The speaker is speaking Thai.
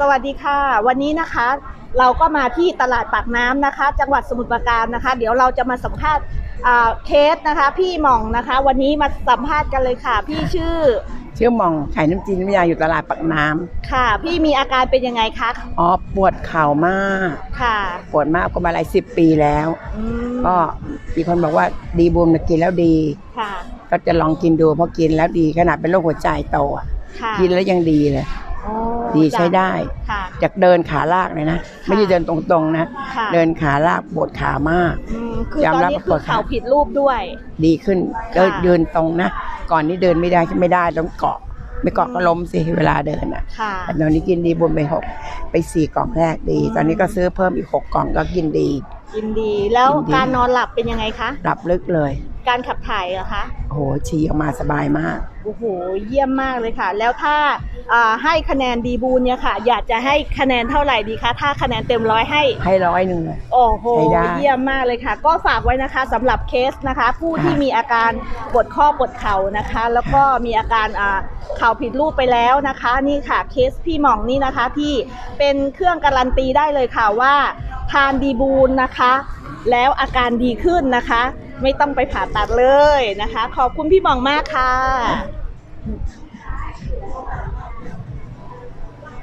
สวัสดีค่ะ วันนี้นะคะ เราก็มาที่ตลาดปากน้ำนะคะ จังหวัดสมุทรปราการนะคะ เดี๋ยวเราจะมาสัมภาษณ์อ่าเคสนะคะ พี่หม่องนะคะ วันนี้มาสัมภาษณ์กันเลยค่ะ พี่ชื่อ ชื่อหมองขายน้ำจีนน้ำยาอยู่ตลาดปักน้ำค่ะ พี่มีอาการเป็นยังไงคะอ๋อปวดเข่ามากค่ะ ปวดมากก็มาหลายสิบปีแล้วอืมก็มีคนบอกว่าดีบูมนะกินแล้วดีค่ะ ก็จะลองกินดูเพราะกินแล้วดีขนาดเป็นโรคหัวใจโตอะค่ะกินแล้วยังดีเลยอ๋อ ดีใช้ได้ ค่ะ จากเดินขาลากเลยนะ ไม่ใช่เดินตรงๆนะ ค่ะ เดินขาลากปวดขามาก อืมคือตอนยอมรับนี้ว่าคืปอวดขาเข่าผิดรูปด้วย ดีขึ้นเดินค่ะ เดินตรงนะ ก่อนนี้เดินไม่ได้ไม่ได้ต้องเกาะ ไม่เกาะก็ล้มสิเวลาเดินอะค่ะ แต่ตอนนี้กินดีบุญไปหกไปสี่กล่องแรกดีอืมตอนนี้ก็ซื้อเพิ่มอีกหกกล่องก็กินดีกินดีแล้วกินดี การนอนหลับเป็นยังไงคะ หลับลึกเลย การขับถ่ายเหรอคะ โอ้โหฉี่ออกมาสบายมาก โอ้โห เยี่ยมมากเลยค่ะ แล้วถ้าอ่าให้คะแนนดีบูนเนี่ยค่ะ อยากจะให้คะแนนเท่าไหร่ดีคะ ถ้าคะแนนเต็มร้อยให้ ให้ร้อยหนึ่งเลย โอ้โห ใช้ได้ เยี่ยมมากเลยค่ะ ก็ฝากไว้นะคะสำหรับเคสนะคะ ผู้ที่มีอาการปวดข้อปวดเข่านะคะ แล้วก็มีอาการอ่าเข่าผิดรูปไปแล้วนะคะ นี่ค่ะเคสพี่หม่องนี่นะคะที่เป็นเครื่องการันตีได้เลยค่ะว่า ทานดีบูนนะคะ แล้วอาการดีขึ้นนะคะ ไม่ต้องไปผ่าตัดเลยนะคะ ขอบคุณพี่บองมากค่ะ